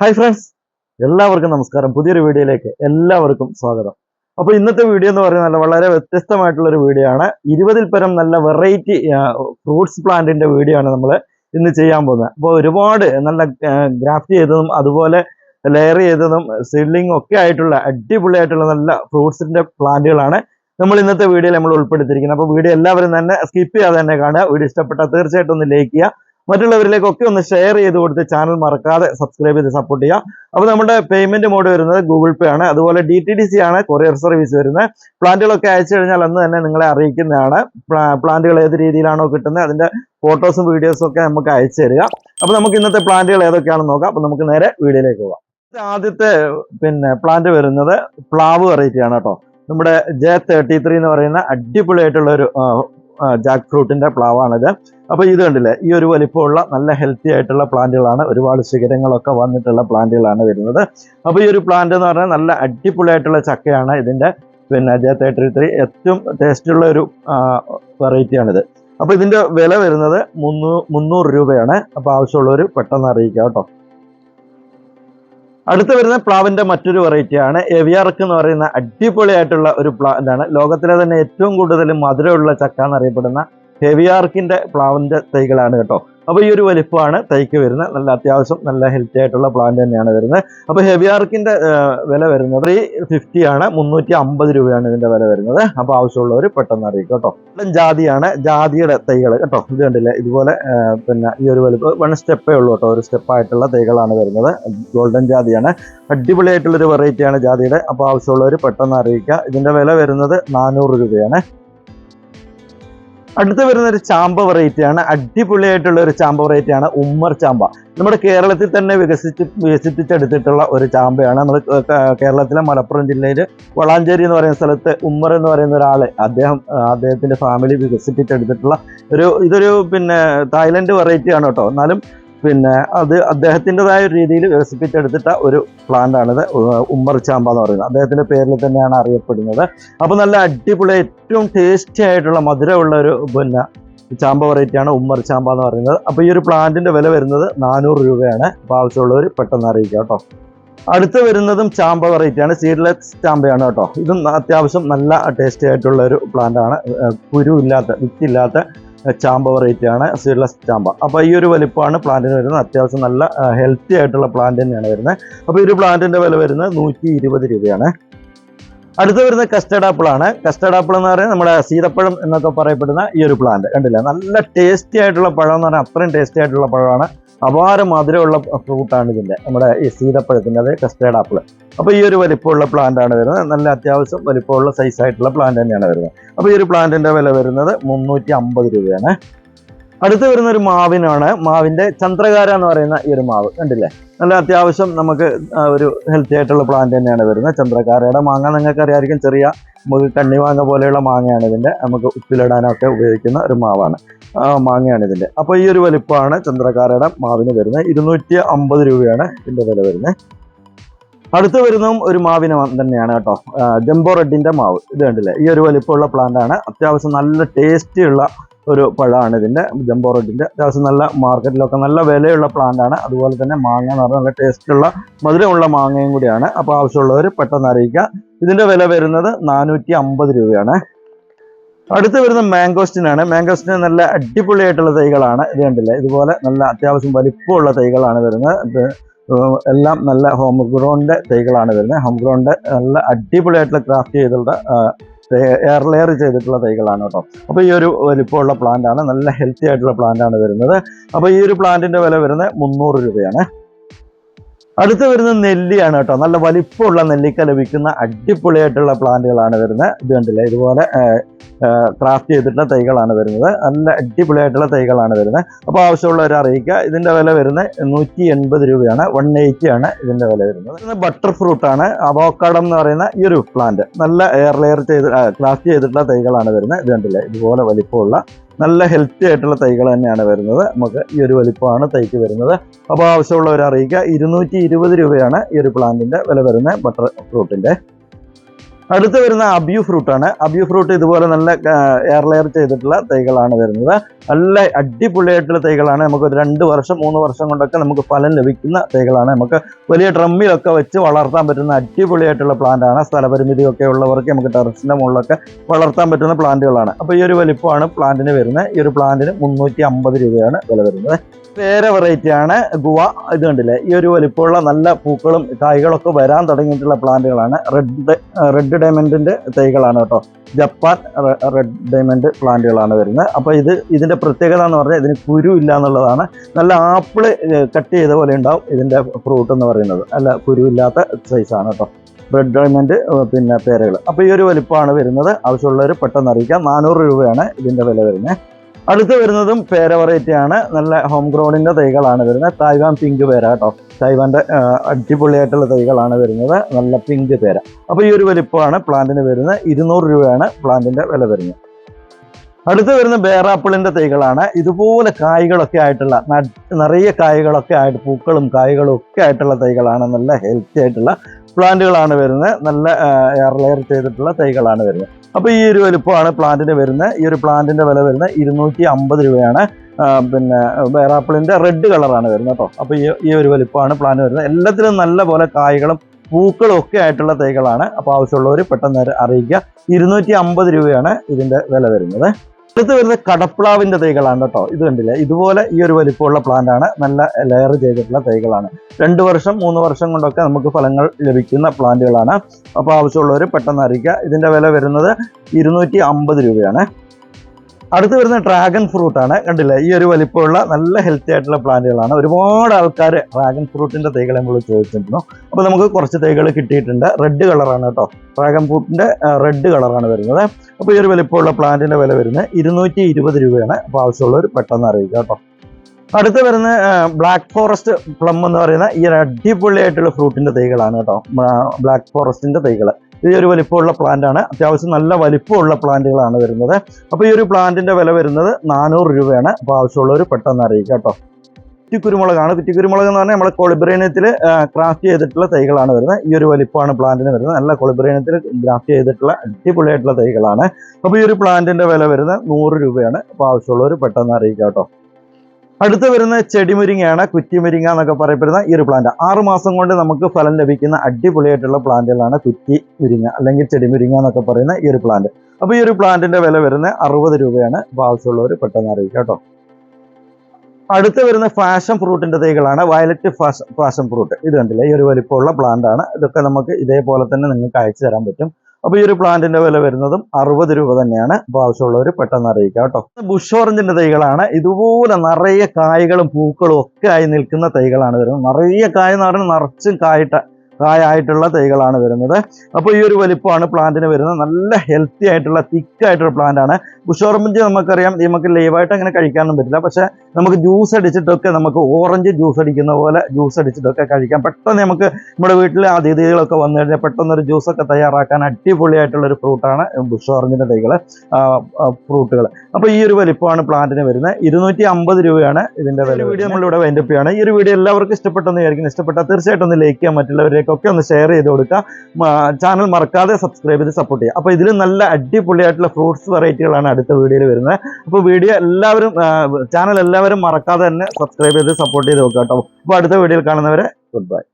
Hi friends എല്ലാവർക്കും നമസ്കാരം. പുതിയൊരു വീഡിയോയിലേക്ക് എല്ലാവർക്കും സ്വാഗതം. അപ്പോൾ ഇന്നത്തെ വീഡിയോ എന്ന് പറയുന്നത് വളരെ വ്യത്യസ്തമായിട്ടുള്ള ഒരു വീഡിയോ ആണ്. ഇരുപതിൽ പരം നല്ല വെറൈറ്റി ഫ്രൂട്ട്സ് പ്ലാന്റിന്റെ വീഡിയോ ആണ് നമ്മൾ ഇന്ന് ചെയ്യാൻ പോകുന്നത്. അപ്പോൾ ഒരുപാട് നല്ല ഗ്രാഫ്റ്റ് ചെയ്തതും അതുപോലെ ലെയർ ചെയ്തതും സീഡ്ലിംഗ് ഒക്കെ ആയിട്ടുള്ള അടിപൊളിയായിട്ടുള്ള നല്ല ഫ്രൂട്ട്സിന്റെ പ്ലാന്റുകളാണ് നമ്മൾ ഇന്നത്തെ വീഡിയോയിൽ നമ്മൾ ഉൾപ്പെടുത്തിയിരിക്കുന്നത്. അപ്പോൾ വീഡിയോ എല്ലാവരും തന്നെ സ്കിപ്പ് ചെയ്യാതെ തന്നെ കാണുക. വീഡിയോ ഇഷ്ടപ്പെട്ടാൽ തീർച്ചയായിട്ടും ഒന്ന് ലൈക്ക് ചെയ്യുക. മറ്റുള്ളവരിലേക്കൊക്കെ ഒന്ന് ഷെയർ ചെയ്ത് കൊടുത്ത് ചാനൽ മറക്കാതെ സബ്സ്ക്രൈബ് ചെയ്ത് സപ്പോർട്ട് ചെയ്യുക. അപ്പോൾ നമ്മുടെ പേയ്മെന്റ് മോഡ് വരുന്നത് ഗൂഗിൾ പേ ആണ്. അതുപോലെ ഡി ടി ഡി സി ആണ് കൊറിയർ സർവീസ് വരുന്നത്. പ്ലാന്റുകളൊക്കെ അയച്ചു കഴിഞ്ഞാൽ അന്ന് തന്നെ നിങ്ങളെ അറിയിക്കുന്നതാണ്. പ്ലാന്റുകൾ ഏത് രീതിയിലാണോ കിട്ടുന്നത് അതിന്റെ ഫോട്ടോസും വീഡിയോസും ഒക്കെ നമുക്ക് അയച്ചു തരിക. അപ്പോൾ നമുക്ക് ഇന്നത്തെ പ്ലാന്റുകൾ ഏതൊക്കെയാണെന്ന് നോക്കാം. അപ്പോൾ നമുക്ക് നേരെ വീഡിയോയിലേക്ക് പോകാം. ആദ്യത്തെ പിന്നെ പ്ലാന്റ് വരുന്നത് പ്ലാവ് വെറൈറ്റി ആണ് കേട്ടോ. നമ്മുടെ ജെ തേർട്ടി ത്രീ എന്ന് പറയുന്ന അടിപൊളിയായിട്ടുള്ള ഒരു ജാക്ക് ഫ്രൂട്ടിന്റെ പ്ലാവാണിത്. അപ്പൊ ഇത് കണ്ടില്ലേ ഈ ഒരു വലിപ്പമുള്ള നല്ല ഹെൽത്തി ആയിട്ടുള്ള പ്ലാന്റുകളാണ്. ഒരുപാട് ശിഖരങ്ങളൊക്കെ വന്നിട്ടുള്ള പ്ലാന്റുകളാണ് വരുന്നത്. അപ്പോൾ ഈ ഒരു പ്ലാന്റ് എന്ന് പറഞ്ഞാൽ നല്ല അടിപൊളിയായിട്ടുള്ള ചക്കയാണ് ഇതിന്റെ. പിന്നെ ജെ തേർട്ടി ത്രീ ഏറ്റവും ടേസ്റ്റ് ഉള്ള ഒരു വെറൈറ്റിയാണിത് അപ്പോൾ ഇതിന്റെ വില വരുന്നത് മുന്നൂ മുന്നൂറ് രൂപയാണ്. അപ്പൊ ആവശ്യമുള്ളവർ പെട്ടെന്ന് അറിയിക്കുക കേട്ടോ. അടുത്ത് വരുന്ന പ്ലാവിന്റെ മറ്റൊരു വെറൈറ്റിയാണ് എവിയാർക്ക് എന്ന് പറയുന്ന അടിപൊളിയായിട്ടുള്ള ഒരു പ്ലാന്റ് ആണ്. ലോകത്തിലെ തന്നെ ഏറ്റവും കൂടുതൽ മധുരമുള്ള ചക്ക എന്നറിയപ്പെടുന്ന ഹെവിയാർക്കിന്റെ പ്ലാവിന്റെ തൈകളാണ് കേട്ടോ. അപ്പോൾ ഈ ഒരു വലിപ്പമാണ് തൈക്ക് വരുന്നത്. നല്ല അത്യാവശ്യം നല്ല ഹെൽത്തി ആയിട്ടുള്ള പ്ലാന്റ് തന്നെയാണ് വരുന്നത്. അപ്പോൾ ഹെവിയാർക്കിന്റെ വില വരുന്നത് ത്രീ ഫിഫ്റ്റി ആണ്. മുന്നൂറ്റി അമ്പത് രൂപയാണ് ഇതിന്റെ വില വരുന്നത്. അപ്പോൾ ആവശ്യമുള്ളവർ പെട്ടെന്ന് അറിയിക്കും കേട്ടോ. ജാതിയാണ്. ജാതിയുടെ തൈകൾ കേട്ടോ. ഇത് കണ്ടില്ലേ? ഇതുപോലെ പിന്നെ ഈ ഒരു വലിപ്പം വൺ സ്റ്റെപ്പേ ഉള്ളൂ കേട്ടോ. ഒരു സ്റ്റെപ്പായിട്ടുള്ള തൈകളാണ് വരുന്നത്. ഗോൾഡൻ ജാതിയാണ്. അടിപൊളിയായിട്ടുള്ളൊരു വെറൈറ്റിയാണ് ജാതിയുടെ. അപ്പോൾ ആവശ്യമുള്ളവർ പെട്ടെന്ന് അറിയിക്കുക. ഇതിന്റെ വില വരുന്നത് നാനൂറ് രൂപയാണ്. അടുത്ത് വരുന്ന ഒരു ചാമ്പ വെറൈറ്റിയാണ് അടിപൊളിയായിട്ടുള്ള ഒരു ചാമ്പ വെറൈറ്റിയാണ് ഉമ്മർ ചാമ്പ. നമ്മുടെ കേരളത്തിൽ തന്നെ വികസിച്ച് വികസിപ്പിച്ചെടുത്തിട്ടുള്ള ഒരു ചാമ്പയാണ്. നമ്മൾ കേരളത്തിലെ മലപ്പുറം ജില്ലയിൽ വളാഞ്ചേരി എന്ന് പറയുന്ന സ്ഥലത്ത് ഉമ്മർ എന്ന് പറയുന്ന ഒരാൾ അദ്ദേഹം അദ്ദേഹത്തിന്റെ ഫാമിലി വികസിപ്പിച്ചെടുത്തിട്ടുള്ള ഒരു ഇതൊരു പിന്നെ തായ്ലൻഡ് വെറൈറ്റിയാണ് കേട്ടോ. എന്നാലും പിന്നെ അത് അദ്ദേഹത്തിന്റെതായ ഒരു രീതിയിൽ വികസിപ്പിച്ചെടുത്തിട്ട ഒരു പ്ലാന്റാണിത് ഉമ്മർ ചാമ്പ എന്ന് പറയുന്നത്. അദ്ദേഹത്തിന്റെ പേരിൽ തന്നെയാണ് അറിയപ്പെടുന്നത്. അപ്പോൾ നല്ല അടിപൊളി ഏറ്റവും ടേസ്റ്റി ആയിട്ടുള്ള മധുരമുള്ള ഒരു പിന്നെ ചാമ്പ വെറൈറ്റിയാണ് ഉമ്മർ ചാമ്പ എന്ന് പറയുന്നത്. അപ്പോൾ ഈ ഒരു പ്ലാന്റിന്റെ വില വരുന്നത് നാനൂറ് രൂപയാണ്. അപ്പോൾ ആവശ്യമുള്ളവർ പെട്ടെന്ന് അറിയിക്കുക കേട്ടോ. അടുത്ത് വരുന്നതും ചാമ്പ വെറൈറ്റിയാണ് സീഡ്ലെസ് ചാമ്പയാണ് കേട്ടോ. ഇതും അത്യാവശ്യം നല്ല ടേസ്റ്റി ആയിട്ടുള്ള ഒരു പ്ലാന്റാണ് ആണ്. കുരു ഇല്ലാത്ത വിത്തില്ലാത്ത ചാമ്പ വെറൈറ്റി ആണ് സീഡ്ലെസ് ചാമ്പ. അപ്പോൾ ഈ ഒരു വലിപ്പമാണ് പ്ലാന്റിന് വരുന്നത്. അത്യാവശ്യം നല്ല ഹെൽത്തി ആയിട്ടുള്ള പ്ലാന്റ് തന്നെയാണ് വരുന്നത്. അപ്പോൾ ഈ ഒരു പ്ലാന്റിന്റെ വില വരുന്നത് നൂറ്റി ഇരുപത് രൂപയാണ്. അടുത്ത് വരുന്ന കസ്റ്റർഡ് ആപ്പിൾ ആണ്. കസ്റ്റർഡ് ആപ്പിൾ എന്ന് പറയുന്നത് നമ്മുടെ സീതപ്പഴം എന്നൊക്കെ പറയപ്പെടുന്ന ഈ ഒരു പ്ലാന്റ് കണ്ടില്ല? നല്ല ടേസ്റ്റി ആയിട്ടുള്ള പഴം എന്ന് പറഞ്ഞാൽ അത്രയും ടേസ്റ്റി ആയിട്ടുള്ള പഴമാണ്. അപാര മധുരമുള്ള ഫ്രൂട്ടാണ് ഇതിന്റെ. നമ്മുടെ ഈ സീതപ്പഴത്തിന്റെ അത് കസ്റ്റേർഡ് ആപ്പിൾ അപ്പോൾ ഈ ഒരു വലിപ്പമുള്ള പ്ലാന്റ് ആണ് വരുന്നത്. നല്ല അത്യാവശ്യം വലിപ്പമുള്ള സൈസ് ആയിട്ടുള്ള പ്ലാന്റ് തന്നെയാണ് വരുന്നത്. അപ്പോൾ ഈ ഒരു പ്ലാന്റിന്റെ വില വരുന്നത് മുന്നൂറ്റി അമ്പത് രൂപയാണ്. അടുത്ത് വരുന്ന ഒരു മാവിനാണ്. മാവിന്റെ ചന്ദ്രകാര എന്ന് പറയുന്ന ഈ ഒരു മാവ്. കണ്ടില്ലേ? നല്ല അത്യാവശ്യം നമുക്ക് ഒരു ഹെൽത്തി ആയിട്ടുള്ള പ്ലാന്റ് തന്നെയാണ് വരുന്നത്. ചന്ദ്രകാരയുടെ മാങ്ങ നിങ്ങൾക്ക് അറിയാമായിരിക്കും ചെറിയ നമുക്ക് കണ്ണിമാങ്ങ പോലെയുള്ള മാങ്ങയാണ് ഇതിന്റെ. നമുക്ക് ഉപ്പിലിടാനൊക്കെ ഉപയോഗിക്കുന്ന ഒരു മാവാണ്. മാങ്ങയാണ് ഇതിന്റെ. അപ്പോൾ ഈ ഒരു വലിപ്പമാണ് ചന്ദ്രകാരയുടെ മാവിന് വരുന്നത്. ഇരുന്നൂറ്റി അമ്പത് രൂപയാണ് ഇതിന്റെ വില വരുന്നത്. അടുത്ത് വരുന്നതും ഒരു മാവിന് തന്നെയാണ് കേട്ടോ. ജംബോ റെഡിന്റെ മാവ്. ഇത് കണ്ടില്ലേ? ഈ ഒരു വലിപ്പമുള്ള പ്ലാന്റ് ആണ്. അത്യാവശ്യം നല്ല ടേസ്റ്റിയുള്ള ഒരു പഴമാണ് ഇതിന്റെ. ജംബോ റെഡിന്റെ അത്യാവശ്യം നല്ല മാർക്കറ്റിലൊക്കെ നല്ല വിലയുള്ള പ്ലാന്റ് ആണ്. അതുപോലെ തന്നെ മാങ്ങ എന്ന് പറഞ്ഞാൽ നല്ല ടേസ്റ്റുള്ള മധുരമുള്ള മാങ്ങയും കൂടിയാണ്. അപ്പോൾ ആവശ്യമുള്ളവർ പെട്ടെന്ന് അറിയിക്കുക. ഇതിന്റെ വില വരുന്നത് നാനൂറ്റി അമ്പത് രൂപയാണ്. അടുത്ത് വരുന്ന മാംഗോസ്റ്റിനാണ് മാംഗോസ്റ്റിന് നല്ല അടിപൊളിയായിട്ടുള്ള തൈകളാണ്. ഇത് കണ്ടില്ലേ? ഇതുപോലെ നല്ല അത്യാവശ്യം വലിപ്പമുള്ള തൈകളാണ് വരുന്നത്. എല്ലാം നല്ല ഹോം ഗ്രൗണ്ട് തൈകളാണ് വരുന്നത്. ഹോം ഗ്രൗണ്ട് നല്ല അടിപൊളിയായിട്ടുള്ള ക്രാഫ്റ്റ് ചെയ്തിട്ടുള്ള എയർ ലെയർ ചെയ്തിട്ടുള്ള തൈകളാണ് കേട്ടോ. അപ്പോൾ ഈ ഒരു വലിപ്പമുള്ള പ്ലാന്റ് ആണ്. നല്ല ഹെൽത്തി ആയിട്ടുള്ള പ്ലാന്റ് ആണ് വരുന്നത്. അപ്പോൾ ഈ ഒരു പ്ലാന്റിന്റെ വില വരുന്നത് മുന്നൂറ് രൂപയാണ്. അടുത്ത് വരുന്നത് നെല്ലിയാണ് കേട്ടോ. നല്ല വലിപ്പമുള്ള നെല്ലിക്ക ലഭിക്കുന്ന അടിപൊളിയായിട്ടുള്ള പ്ലാന്റുകളാണ് വരുന്നത്. ഇത് കണ്ടില്ലേ? ഇതുപോലെ ക്രാഫ്റ്റ് ചെയ്തിട്ടുള്ള തൈകളാണ് വരുന്നത്. നല്ല അടിപൊളിയായിട്ടുള്ള തൈകളാണ് വരുന്നത്. അപ്പോൾ ആവശ്യമുള്ളവർ അറിയിക്കുക. ഇതിന്റെ വില വരുന്നത് നൂറ്റി എൺപത് രൂപയാണ്. വൺ എയ്റ്റി ആണ് ഇതിന്റെ വില വരുന്നത്. ബട്ടർ ഫ്രൂട്ടാണ് അവോക്കാഡം എന്ന് പറയുന്ന ഈ ഒരു പ്ലാന്റ്. നല്ല എയർ ലെയർ ചെയ്ത് ക്രാഫ്റ്റ് ചെയ്തിട്ടുള്ള തൈകളാണ് വരുന്നത്. ഇത് കണ്ടില്ലേ? ഇതുപോലെ വലിപ്പമുള്ള നല്ല ഹെൽത്തി ആയിട്ടുള്ള തൈകൾ തന്നെയാണ് വരുന്നത്. നമുക്ക് ഈ ഒരു വലിപ്പമാണ് തൈക്ക് വരുന്നത്. അപ്പോൾ ആവശ്യമുള്ളവർ അറിയിക്കുക. ഇരുന്നൂറ്റി രൂപയാണ് ഈ ഒരു പ്ലാന്റിന്റെ വില വരുന്നത്. ബട്ടർ ഫ്രൂട്ടിന്റെ അടുത്ത് വരുന്ന അബ്യൂ ഫ്രൂട്ട് ആണ്. അബ്യൂ ഫ്രൂട്ട് ഇതുപോലെ നല്ല എയർ ലെയർ ചെയ്തിട്ടുള്ള തൈകളാണ് വരുന്നത്. നല്ല അടിപൊളിയായിട്ടുള്ള തൈകളാണ്. നമുക്ക് ഒരു രണ്ട് വർഷം മൂന്ന് വർഷം കൊണ്ടൊക്കെ നമുക്ക് ഫലം ലഭിക്കുന്ന തൈകളാണ്. നമുക്ക് വലിയ ഡ്രമ്മിലൊക്കെ വെച്ച് വളർത്താൻ പറ്റുന്ന അടിപൊളിയായിട്ടുള്ള പ്ലാന്റാണ് സ്ഥലപരിമിതിയൊക്കെ ഉള്ളവർക്ക് നമുക്ക് ടെറസിന്റെ മുകളിലൊക്കെ വളർത്താൻ പറ്റുന്ന പ്ലാന്റുകളാണ് അപ്പോൾ ഈ ഒരു വലിപ്പമാണ് പ്ലാന്റിന് വരുന്നത്. ഈ ഒരു പ്ലാന്റിന് മുന്നൂറ്റി രൂപയാണ് വില വരുന്നത്. വേറെ വെറൈറ്റി ആണ് ഗുവ. ഇത് കണ്ടില്ലേ? ഈ ഒരു വലിപ്പമുള്ള നല്ല പൂക്കളും കായ്കളൊക്കെ വരാൻ തുടങ്ങിയിട്ടുള്ള പ്ലാന്റുകളാണ്. റെഡ് റെഡ് ഡയമണ്ടിന്റെ തൈകളാണ് കേട്ടോ. ജപ്പാൻ റെഡ് ഡയമണ്ട് പ്ലാന്റുകളാണ് വരുന്നത്. അപ്പോൾ ഇത് ഇതിന്റെ പ്രത്യേകത എന്ന് പറഞ്ഞാൽ ഇതിന് കുരു ഇല്ല എന്നുള്ളതാണ്. നല്ല ആപ്പിൾ കട്ട് ചെയ്ത പോലെ ഉണ്ടാവും ഇതിന്റെ ഫ്രൂട്ട് എന്ന് പറയുന്നത്. അല്ല കുരു ഇല്ലാത്ത സൈസാണ് കേട്ടോ. റെഡ് ഡയമണ്ട് പിന്നെ പേരകൾ അപ്പോൾ ഈ ഒരു വലിപ്പമാണ് വരുന്നത്. ആവശ്യമുള്ളവർ പെട്ടെന്ന് അറിയിക്കാം. നാനൂറ് രൂപയാണ് ഇതിന്റെ വില വരുന്നത്. അടുത്ത് വരുന്നതും പേര വെറൈറ്റി ആണ്. നല്ല ഹോം ഗ്രൗണ്ടിന്റെ തൈകളാണ് വരുന്നത്. തായ്വാൻ പിങ്ക് പേര കേട്ടോ. തായ്വാന്റെ ആ, അടിപൊളിയായിട്ടുള്ള തൈകളാണ് വരുന്നത്. നല്ല പിങ്ക് പേര. അപ്പോൾ ഈ ഒരു വലിപ്പമാണ് പ്ലാന്റിന് വരുന്നത്. ഇരുന്നൂറ് രൂപയാണ് പ്ലാന്റിന്റെ വില വരുന്നത്. അടുത്ത് വരുന്ന ബേറാപ്പിളിന്റെ തൈകളാണ്. ഇതുപോലെ കായ്കളൊക്കെ ആയിട്ടുള്ള നിറയെ കായ്കളൊക്കെ ആയിട്ട് പൂക്കളും കായ്കളും ഒക്കെ ആയിട്ടുള്ള തൈകളാണ്. നല്ല ഹെൽത്തി ആയിട്ടുള്ള പ്ലാന്റുകളാണ് വരുന്നത്. നല്ല എയർ ചെയ്തിട്ടുള്ള തൈകളാണ് വരുന്നത്. അപ്പോൾ ഈ ഒരു വലുപ്പമാണ് പ്ലാന്റിന് വരുന്നത്. ഈ ഒരു പ്ലാന്റിന്റെ വില വരുന്നത് ഇരുന്നൂറ്റി അമ്പത് രൂപയാണ് പിന്നെ ബേറാപ്പിളിന്റെ റെഡ് കളറാണ് വരുന്നത് കേട്ടോ. അപ്പോൾ ഈ ഈ ഒരു വലുപ്പമാണ് പ്ലാന്റ് വരുന്നത്. എല്ലാത്തിലും നല്ല പോലെ കായ്കളും പൂക്കളും ഒക്കെ ആയിട്ടുള്ള തൈകളാണ്. അപ്പോൾ ആവശ്യമുള്ളവർ പെട്ടെന്ന് അറിയിക്കുക. ഇരുന്നൂറ്റി അമ്പത് രൂപയാണ് ഇതിന്റെ വില വരുന്നത്. അടുത്ത് വരുന്ന കടപ്പ്ളാവിന്റെ തൈകളാണ് കേട്ടോ. ഇത് കണ്ടില്ലേ? ഇതുപോലെ ഈ ഒരു വലിപ്പമുള്ള പ്ലാന്റ് ആണ്. നല്ല ലെയർ ചെയ്തിട്ടുള്ള തൈകളാണ്. രണ്ട് വർഷം മൂന്ന് വർഷം കൊണ്ടൊക്കെ നമുക്ക് ഫലങ്ങൾ ലഭിക്കുന്ന പ്ലാന്റുകളാണ് അപ്പോൾ ആവശ്യമുള്ളവർ പെട്ടെന്ന് അറിയിക്കുക. ഇതിന്റെ വില വരുന്നത് ഇരുന്നൂറ്റി രൂപയാണ്. അടുത്ത് വരുന്ന ഡ്രാഗൺ ഫ്രൂട്ട് ആണ്. കണ്ടില്ലേ? ഈ ഒരു വലിപ്പമുള്ള നല്ല ഹെൽത്തി ആയിട്ടുള്ള പ്ലാന്റുകളാണ്. ഒരുപാട് ആൾക്കാർ ഡ്രാഗൺ ഫ്രൂട്ടിന്റെ തൈകൾ നമ്മൾ ചോദിച്ചിരുന്നു അപ്പോൾ നമുക്ക് കുറച്ച് തൈകൾ കിട്ടിയിട്ടുണ്ട്. റെഡ് കളറാണ് കേട്ടോ. ഡ്രാഗൺ ഫ്രൂട്ടിന്റെ റെഡ് കളറാണ് വരുന്നത്. അപ്പോൾ ഈ ഒരു വലിപ്പമുള്ള പ്ലാന്റിന്റെ വില വരുന്നത് ഇരുന്നൂറ്റി ഇരുപത് രൂപയാണ്. അപ്പോൾ ആവശ്യമുള്ളവർ പെട്ടെന്ന് അറിയിക്കുക കേട്ടോ. അടുത്ത് വരുന്ന ബ്ലാക്ക് ഫോറസ്റ്റ് പ്ലം എന്ന് പറയുന്ന ഈ അടിപൊളിയായിട്ടുള്ള ഫ്രൂട്ടിന്റെ തൈകളാണ് കേട്ടോ. ബ്ലാക്ക് ഫോറസ്റ്റിന്റെ തൈകൾ ഈ ഒരു വലിപ്പമുള്ള പ്ലാന്റ് ആണ്. അത്യാവശ്യം നല്ല വലിപ്പമുള്ള പ്ലാന്റുകളാണ് വരുന്നത്. അപ്പോൾ ഈ ഒരു പ്ലാന്റിന്റെ വില വരുന്നത് നാനൂറ് രൂപയാണ്. അപ്പോൾ ആവശ്യമുള്ളവർ പെട്ടെന്ന് അറിയിക്കുക കേട്ടോ. കുറ്റിക്കുരുമുളകാണ്. കുറ്റിക്കുരുമുളക് എന്ന് പറഞ്ഞാൽ നമ്മൾ കൊളിബ്രേനത്തിൽ ക്രാഫ്റ്റ് ചെയ്തിട്ടുള്ള തൈകളാണ് വരുന്നത്. ഈ ഒരു വലിപ്പമാണ് പ്ലാന്റിന് വരുന്നത്. നല്ല കൊളിബ്രേനത്തിൽ ഗ്രാഫ്റ്റ് ചെയ്തിട്ടുള്ള അടിപൊളിയായിട്ടുള്ള തൈകളാണ്. അപ്പോൾ ഈ ഒരു പ്ലാന്റിന്റെ വില വരുന്നത് നൂറ് രൂപയാണ്. അപ്പോൾ ആവശ്യമുള്ളവർ പെട്ടെന്ന് അറിയിക്കാം കേട്ടോ. അടുത്ത് വരുന്ന ചെടിമുരിങ്ങയാണ് കുറ്റിമുരിങ്ങ എന്നൊക്കെ പറയപ്പെടുന്ന ഈ ഒരു പ്ലാന്റ് ആറു മാസം കൊണ്ട് നമുക്ക് ഫലം ലഭിക്കുന്ന അടിപൊളിയായിട്ടുള്ള പ്ലാന്റുകളാണ് കുറ്റി മുരിങ്ങ അല്ലെങ്കിൽ ചെടിമുരിങ്ങ എന്നൊക്കെ പറയുന്ന ഈ ഒരു പ്ലാന്റ് അപ്പോൾ ഈ ഒരു പ്ലാന്റിന്റെ വില വരുന്ന അറുപത് രൂപയാണ്. ആവശ്യമുള്ളവർ പെട്ടെന്ന് അറിയിക്കുക കേട്ടോ. അടുത്ത് വരുന്ന ഫാഷൻ ഫ്രൂട്ടിന്റെ തൈകളാണ് വയലറ്റ് ഫാഷൻ ഫ്രൂട്ട് ഇത് കണ്ടില്ലേ? ഈ ഒരു വലിപ്പമുള്ള പ്ലാന്റ് ആണ്. ഇതൊക്കെ നമുക്ക് ഇതേപോലെ തന്നെ നിങ്ങൾക്ക് അയച്ചു തരാൻ പറ്റും. അപ്പോൾ ഈ ഒരു പ്ലാന്റിന്റെ വില വരുന്നതും അറുപത് രൂപ തന്നെയാണ്. അപ്പോൾ ആവശ്യമുള്ളവർ പെട്ടെന്ന് അറിയിക്കുക കേട്ടോ. ബുഷ് ഓറഞ്ചിന്റെ തൈകളാണ്. ഇതുപോലെ നിറയെ കായ്കളും പൂക്കളും ഒക്കെ ആയി നിൽക്കുന്ന തൈകളാണ് വരുന്നത്. നിറയെ കായ എന്ന് പറഞ്ഞാൽ നിറച്ചും കായിട്ട കായായിട്ടുള്ള തൈകളാണ് വരുന്നത്. അപ്പോൾ ഈ ഒരു വലിപ്പമാണ് പ്ലാന്റിന് വരുന്നത്. നല്ല ഹെൽത്തി ആയിട്ടുള്ള തിക്ക് ആയിട്ടുള്ള പ്ലാന്റ് ആണ്. ബുഷ് ഓറഞ്ച് നമുക്കറിയാം നമുക്ക് ലൈവായിട്ട് അങ്ങനെ കഴിക്കാനൊന്നും പറ്റില്ല. പക്ഷെ നമുക്ക് ജ്യൂസ് അടിച്ചിട്ടൊക്കെ നമുക്ക് ഓറഞ്ച് ജ്യൂസ് അടിക്കുന്ന പോലെ ജ്യൂസ് അടിച്ചിട്ടൊക്കെ കഴിക്കാം. പെട്ടെന്ന് നമുക്ക് നമ്മുടെ വീട്ടിലെ അതിഥികളൊക്കെ വന്നു കഴിഞ്ഞാൽ പെട്ടെന്ന് ഒരു ജ്യൂസൊക്കെ തയ്യാറാക്കാൻ അടിപൊളിയായിട്ടുള്ള ഒരു ഫ്രൂട്ടാണ് ബുഷോറഞ്ചിന്റെ തൈകൾ ഫ്രൂട്ടുകൾ അപ്പോൾ ഈ ഒരു വലിപ്പമാണ് പ്ലാന്റിന് വരുന്നത്. ഇരുന്നൂറ്റി അമ്പത് രൂപയാണ് ഇതിന്റെ വില. വീഡിയോ നമ്മളിവിടെ വൈൻഡപ്പ് ചെയ്യാണ്. ഈ ഒരു വീഡിയോ എല്ലാവർക്കും ഇഷ്ടപ്പെട്ടെന്ന് വിചാരിക്കുന്നു. ഇഷ്ടപ്പെട്ടാൽ തീർച്ചയായിട്ടും ഒന്ന് ലൈക്ക് ചെയ്യാൻ മറ്റുള്ളവരേക്കൊക്കെ ഒന്ന് ഷെയർ ചെയ്ത് കൊടുക്കുക. ചാനൽ മറക്കാതെ സബ്സ്ക്രൈബ് ചെയ്ത് സപ്പോർട്ട് ചെയ്യുക. അപ്പോൾ ഇതിൽ നല്ല അടിപൊളിയായിട്ടുള്ള ഫ്രൂട്ട്സ് വെറൈറ്റികളാണ് അടുത്ത വീഡിയോയിൽ വരുന്നത്. അപ്പോൾ വീഡിയോ എല്ലാവരും ചാനൽ എല്ലാവരും മറക്കാതെ തന്നെ സബ്സ്ക്രൈബ് ചെയ്ത് സപ്പോർട്ട് ചെയ്ത് നോക്കുക കേട്ടോ. അപ്പോൾ അടുത്ത വീഡിയോയിൽ കാണുന്നവരെ ഗുഡ് ബൈ